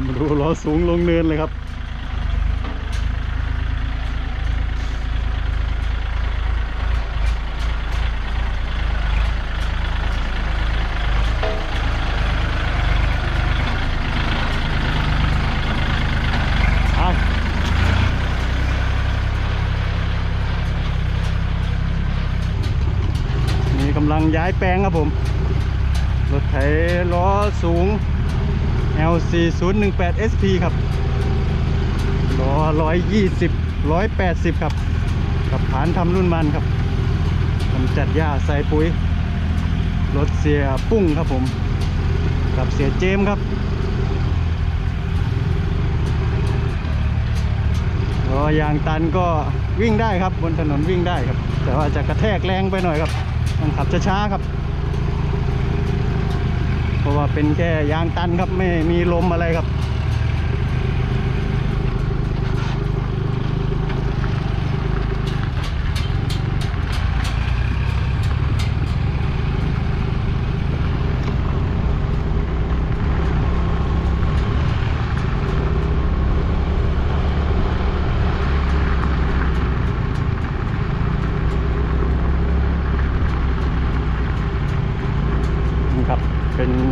มาดูล้อสูงลงเนินเลยครับ นี่กำลังย้ายแปลงครับผม รถไถล้อสูง LC 0 1 8 SP ครับล้อ120 180 ครับกับฐานทำรุ่นมันครับทำจัดหญ้าใส่ปุ๋ย รถเสียปุ้งครับผม กับเสียเจมครับก็ยางตันก็วิ่งได้ครับบนถนนวิ่งได้ครับ แต่ว่าจะกระแทกแรงไปหน่อยครับ ต้องขับช้าๆครับ เพราะว่าเป็นแค่ยางตันครับไม่มีลมอะไรครับ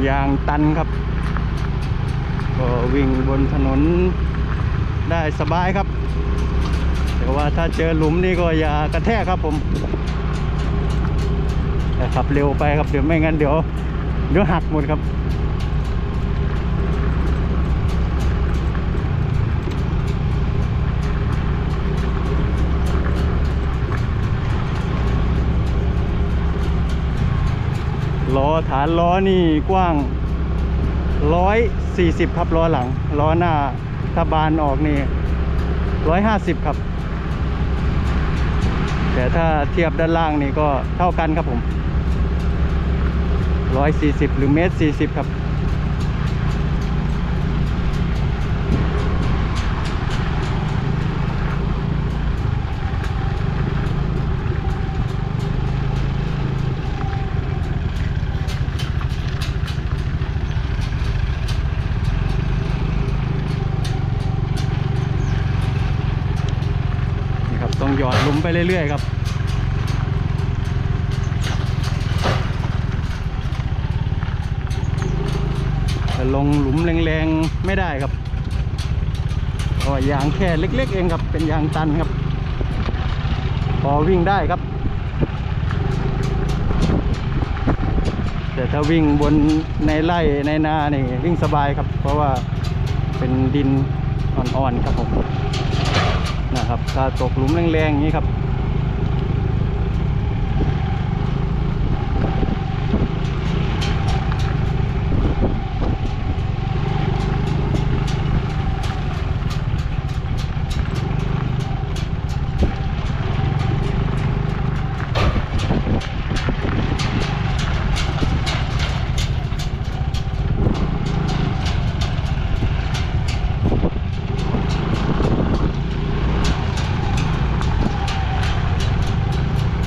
ยางตันครับ ก็วิ่งบนถนนได้สบายครับ แต่ว่าถ้าเจอหลุมนี่ก็อย่ากระแทกครับผมขับเร็วไปครับเดี๋ยวไม่งั้นเดี๋ยวเดี๋ยวหักหมดครับ ล้อฐานล้อนี่กว้าง 140 ครับล้อหลัง ล้อหน้าถ้าบานออกนี่ 150 ครับ แต่ถ้าเทียบด้านล่างนี่ก็เท่ากันครับผม 140 หรือเมตร40 ครับ นี่ครับ ต้อง หยอดหลุมไปเรื่อยๆครับแต่ลงหลุมแรงๆไม่ได้ครับเพราะยางแค่เล็ก ๆ เองครับ เป็นยางตันครับ พอวิ่งได้ครับ แต่ถ้าวิ่งบนในไร่ในนาเนี่วิ่งสบายครับ เพราะว่าเป็นดินอ่อนๆครับผม นะครับถ้าตกหลุมแรงๆอย่างนี้ครับ